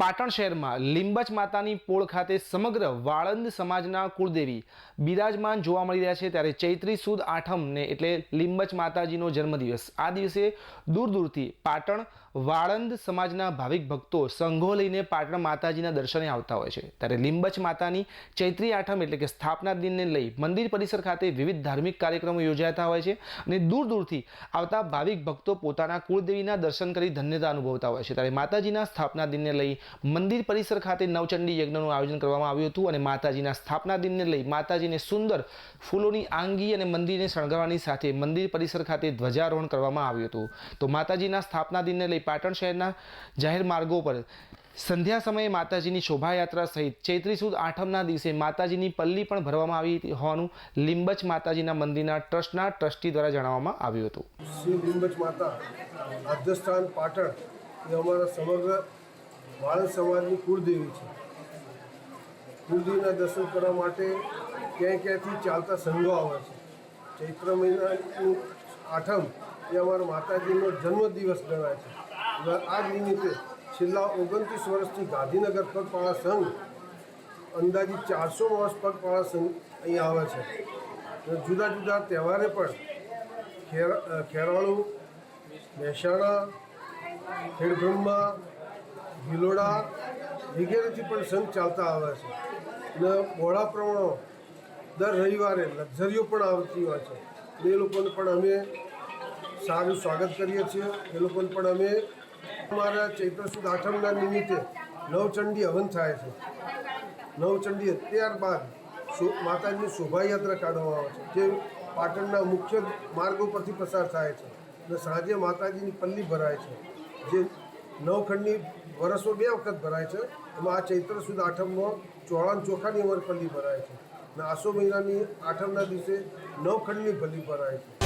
પાટણ શહેરમાં લીંબચ માતાની પોળ ખાતે સમગ્ર વાળંદ સમાજના કુળદેવી બિરાજમાન જોવા મળી રહ્યા છે. ત્યારે ચૈત્રી સુદ આઠમને એટલે લીંબચ માતાજીનો જન્મદિવસ. આ દિવસે દૂર દૂરથી પાટણ વાળંદ સમાજના ભાવિક ભક્તો સંઘો લઈને પાટણ માતાજીના દર્શને આવતા હોય છે. ત્યારે લીંબચ માતાની ચૈત્રી આઠમ એટલે કે સ્થાપના દિનને લઈ મંદિર પરિસર ખાતે વિવિધ ધાર્મિક કાર્યક્રમો યોજાતા હોય છે અને દૂર દૂરથી આવતા ભાવિક ભક્તો પોતાના કુળદેવીના દર્શન કરી ધન્યતા અનુભવતા હોય છે. ત્યારે માતાજીના સ્થાપના દિનને લઈ મંદિર પરિસર ખાતે નવચંડી યજ્ઞનું આયોજન કરવામાં આવ્યું હતું અને માતાજીના સ્થાપના દિનને લઈ માતાજીને સુંદર ફૂલોની આંગી અને મંદિરને શણગારવાની સાથે મંદિર પરિસર ખાતે ધ્વજારોહણ કરવામાં આવ્યું હતું. તો માતાજીના સ્થાપના દિનને લઈ પાટણ શહેરના જાહેર માર્ગો પર સંધ્યા સમયે માતાજીની શોભાયાત્રા સહિત ચૈત્રી સુદ આઠમના દિવસે માતાજીની પલ્લી પણ ભરવામાં આવી હોવાનું લીંબચ માતાજીના મંદિરના ટ્રસ્ટના ટ્રસ્ટી દ્વારા જણાવવામાં આવ્યું હતું. શ્રી લીંબચ માતા રાજસ્થાન પાટણ એ અમારા સમગ્ર વાળંદ સમાજની કુળદેવી છે. કુળદેવીના દર્શન કરવા માટે ક્યાંય ક્યાંયથી ચાલતા સંઘો આવે છે. ચૈત્ર મહિનાનું આઠમ એ અમારા માતાજીનો જન્મદિવસ ગણાય છે. આ નિમિત્તે છેલ્લા ઓગણત્રીસ વર્ષથી ગાંધીનગર પગપાળા સંઘ અંદાજિત ચારસો વર્ષ પગપાળા સંઘ અહીં આવે છે. જુદા જુદા તહેવારે પણ ખેર, ખેરાળુ, મહેસાણા, ખેડબ્રહ્મા ભિલોડા વગેરેથી પણ સંઘ ચાલતા આવે છે. અને બહોળા પ્રમાણો દર રવિવારે લક્ઝરીઓ પણ આવતી હોય છે. એ લોકોને પણ અમે સારું સ્વાગત કરીએ છીએ. એ લોકોને પણ અમે અમારા ચૈત્ર સુદ આઠમના નિમિત્તે નવચંડી હવન થાય છે. નવચંડી ત્યારબાદ માતાજીની શોભાયાત્રા કાઢવામાં આવે છે, જે પાટણના મુખ્ય માર્ગો પરથી પસાર થાય છે. અને સાંજે માતાજીની પલ્લી ભરાય છે, જે નવખંડની વરસો બે વખત ભરાય છે. એમાં આ ચૈત્ર સુદ આઠમમાં ચોળાન ચોખાની ફલી ભરાય છે. અને આસો મહિનાની આઠમના દિવસે નવખંડની પલ્લી ભરાય છે.